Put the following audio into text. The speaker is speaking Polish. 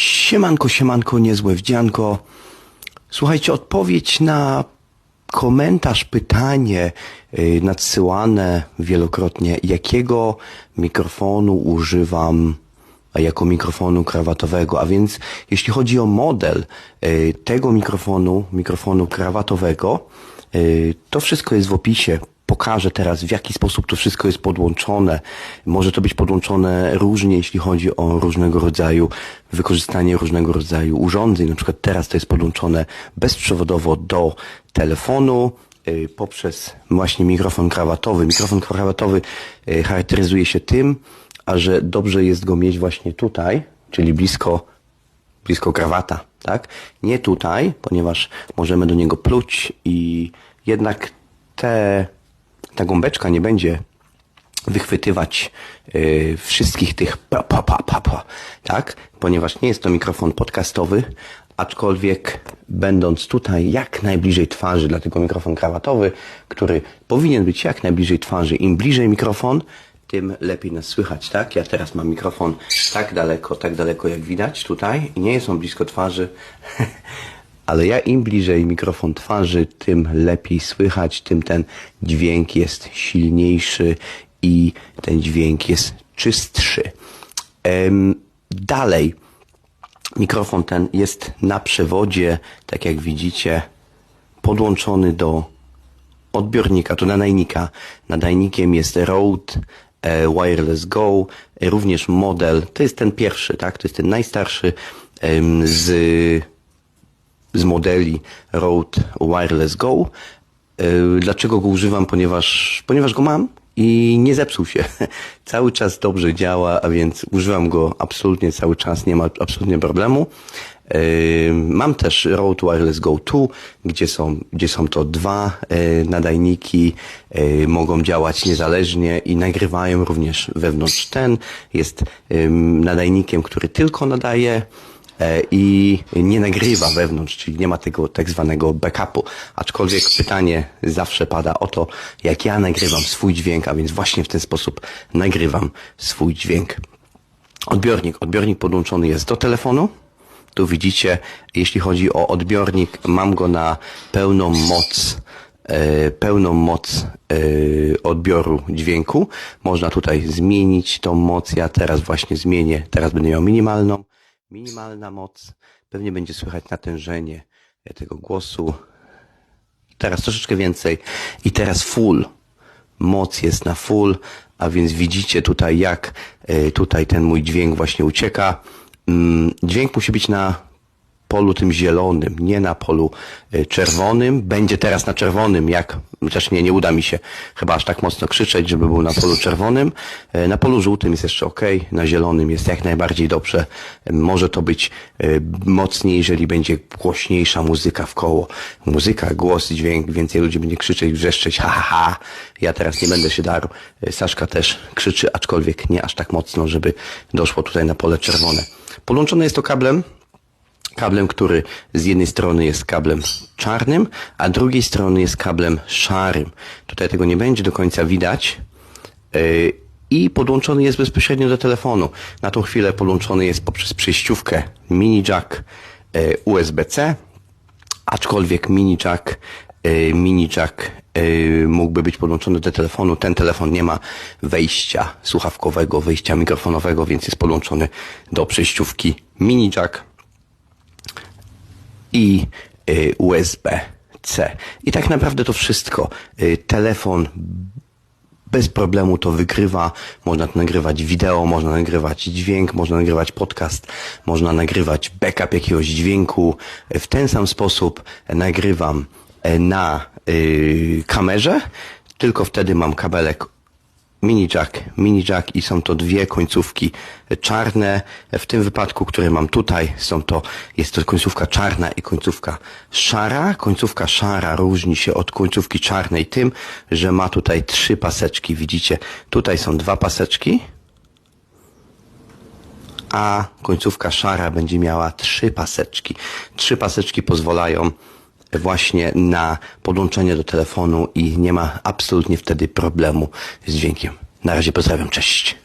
Siemanko, siemanko, niezłe wdzianko. Słuchajcie, odpowiedź na komentarz, pytanie yy, nadsyłane wielokrotnie, jakiego mikrofonu używam jako mikrofonu krawatowego, a więc jeśli chodzi o model yy, tego mikrofonu, mikrofonu krawatowego, yy, to wszystko jest w opisie. Pokażę teraz, w jaki sposób to wszystko jest podłączone. Może to być podłączone różnie, jeśli chodzi o różnego rodzaju wykorzystanie różnego rodzaju urządzeń. Na przykład teraz to jest podłączone bezprzewodowo do telefonu y, poprzez właśnie mikrofon krawatowy. Mikrofon krawatowy y, charakteryzuje się tym, a że dobrze jest go mieć właśnie tutaj, czyli blisko blisko krawata, tak? Nie tutaj, ponieważ możemy do niego pluć i jednak te, ta gąbeczka nie będzie wychwytywać y, wszystkich tych pa, pa, pa, pa, pa, tak? Ponieważ nie jest to mikrofon podcastowy, aczkolwiek będąc tutaj jak najbliżej twarzy, dlatego mikrofon krawatowy, który powinien być jak najbliżej twarzy, im bliżej mikrofon, tym lepiej nas słychać, tak? Ja teraz mam mikrofon tak daleko, tak daleko jak widać tutaj i nie jest on blisko twarzy, ale ja im bliżej mikrofon twarzy, tym lepiej słychać, tym ten dźwięk jest silniejszy i ten dźwięk jest czystszy. Dalej, mikrofon ten jest na przewodzie, tak jak widzicie, podłączony do odbiornika, to nadajnika. Nadajnikiem jest Rode e, Wireless Go, również model, to jest ten pierwszy, tak, to jest ten najstarszy z, z modeli Rode Wireless Go. E, Dlaczego go używam? Ponieważ, ponieważ go mam i nie zepsuł się. Cały czas dobrze działa, a więc używam go absolutnie cały czas, nie ma absolutnie problemu. Yy, Mam też Rode Wireless Go 2, gdzie są, gdzie są to dwa yy, nadajniki, mogą działać niezależnie i nagrywają również wewnątrz. Ten jest nadajnikiem, który tylko nadaje e, i nie nagrywa wewnątrz, czyli nie ma tego tak zwanego backupu. Aczkolwiek pytanie zawsze pada o to, jak ja nagrywam swój dźwięk, a więc właśnie w ten sposób nagrywam swój dźwięk. Odbiornik. Odbiornik podłączony jest do telefonu. Tu widzicie, jeśli chodzi o odbiornik, mam go na pełną moc, e, pełną moc e, odbioru dźwięku. Można tutaj zmienić tą moc. Ja teraz właśnie zmienię. Teraz będę miał minimalną. Minimalna moc. Pewnie będzie słychać natężenie e, tego głosu. Teraz troszeczkę więcej. I teraz full. Moc jest na full, a więc widzicie tutaj jak e, tutaj ten mój dźwięk właśnie ucieka. Mm, Dźwięk musi być na polu tym zielonym, nie na polu y, czerwonym. Będzie teraz na czerwonym, jak, chociaż nie, nie uda mi się chyba aż tak mocno krzyczeć, żeby był na polu czerwonym. Y, Na polu żółtym jest jeszcze ok, na zielonym jest jak najbardziej dobrze. Y, Może to być mocniej, jeżeli będzie głośniejsza muzyka w koło. Muzyka, głos, dźwięk, więcej ludzi będzie krzyczeć, wrzeszczeć, ha, ha, ha. Ja teraz nie będę się darł. Saszka też krzyczy, aczkolwiek nie aż tak mocno, żeby doszło tutaj na pole czerwone. Podłączone jest to kablem kablem, który z jednej strony jest kablem czarnym, a drugiej strony jest kablem szarym. Tutaj tego nie będzie do końca widać. Yy, I podłączony jest bezpośrednio do telefonu. Na tą chwilę podłączony jest poprzez przejściówkę mini jack yy, USB-C, aczkolwiek mini jack, yy, mini jack mógłby być podłączony do telefonu. Ten telefon nie ma wejścia słuchawkowego, wejścia mikrofonowego, więc jest podłączony do przejściówki mini jack i y, USB-C. I tak naprawdę to wszystko. Y, Telefon bez problemu to wykrywa. Można nagrywać wideo, można nagrywać dźwięk, można nagrywać podcast, można nagrywać backup jakiegoś dźwięku. W ten sam sposób nagrywam e, na y, kamerze, tylko wtedy mam kabelek mini jack, mini jack i są to dwie końcówki czarne. W tym wypadku, który mam tutaj, są to, jest to końcówka czarna i końcówka szara. Końcówka szara różni się od końcówki czarnej tym, że ma tutaj trzy paseczki. Widzicie, tutaj są dwa paseczki, a końcówka szara będzie miała trzy paseczki. Trzy paseczki pozwalają właśnie na podłączenie do telefonu i nie ma absolutnie wtedy problemu z dźwiękiem. Na razie pozdrawiam, cześć.